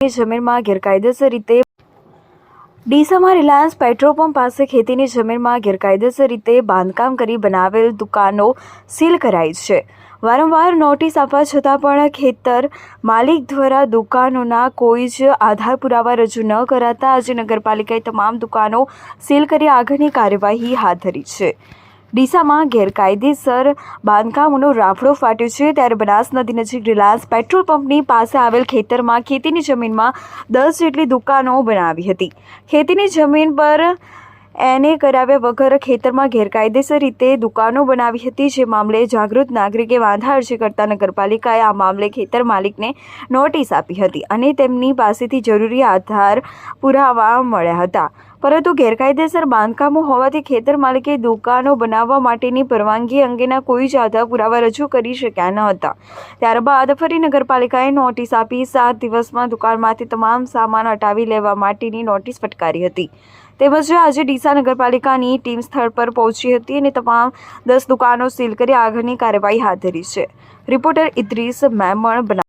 જમીનમાં ગેરકાયદેસર રીતે ડીસામાં રિલાયન્સ પેટ્રોલ પંપ પાસે ખેતીની જમીનમાં ગેરકાયદેસર રીતે બાંધકામ કરી બનાવેલ દુકાનો સીલ કરાઈ છે. વારંવાર નોટિસ આપવા છતાં પણ ખેતર માલિક દ્વારા દુકાનોના કોઈ જ આધાર પુરાવા રજૂ ન કરાતા આજે નગરપાલિકાએ તમામ દુકાનો સીલ કરી આગળની કાર્યવાહી હાથ ધરી છે. ડીસામાં ગેરકાયદેસર બાંધકામોનો રાફડો ફાટ્યો છે. ત્યારે બનાસ નદી નજીક રિલાયન્સ પેટ્રોલ પંપની પાસે આવેલ ખેતરમાં ખેતીની જમીનમાં દસ જેટલી દુકાનો બનાવી હતી. ખેતીની જમીન પર એને કરાવ્યા વગર ખેતરમાં ગેરકાયદેસર રીતે દુકાનો બનાવી હતી, જે મામલે જાગૃત નાગરિકે વાંધા અરજી કરતા નગરપાલિકાએ આ મામલે ખેતર માલિકને નોટિસ આપી હતી અને તેમની પાસેથી જરૂરી આધાર પુરાવા મળ્યા હતા. પરંતુ ગેરકાયદેસર બાંધકામો હોવાથી ખેતર માલિકે દુકાનો બનાવવા માટેની પરવાનગી અંગેના કોઈ જ આધાર પુરાવા રજૂ કરી શક્યા ન હતા. ત્યારબાદ ફરી નગરપાલિકાએ નોટિસ આપી, સાત દિવસમાં દુકાનમાંથી તમામ સામાન હટાવી લેવા માટેની નોટિસ ફટકારી હતી. તેમજ આજે ડીસા નગરપાલિકાની ટીમ સ્થળ પર પહોંચી હતી અને તમામ દસ દુકાનો સીલ કરી આગળની કાર્યવાહી હાથ ધરી છે. રિપોર્ટર ઇદ્રીસ મેમણ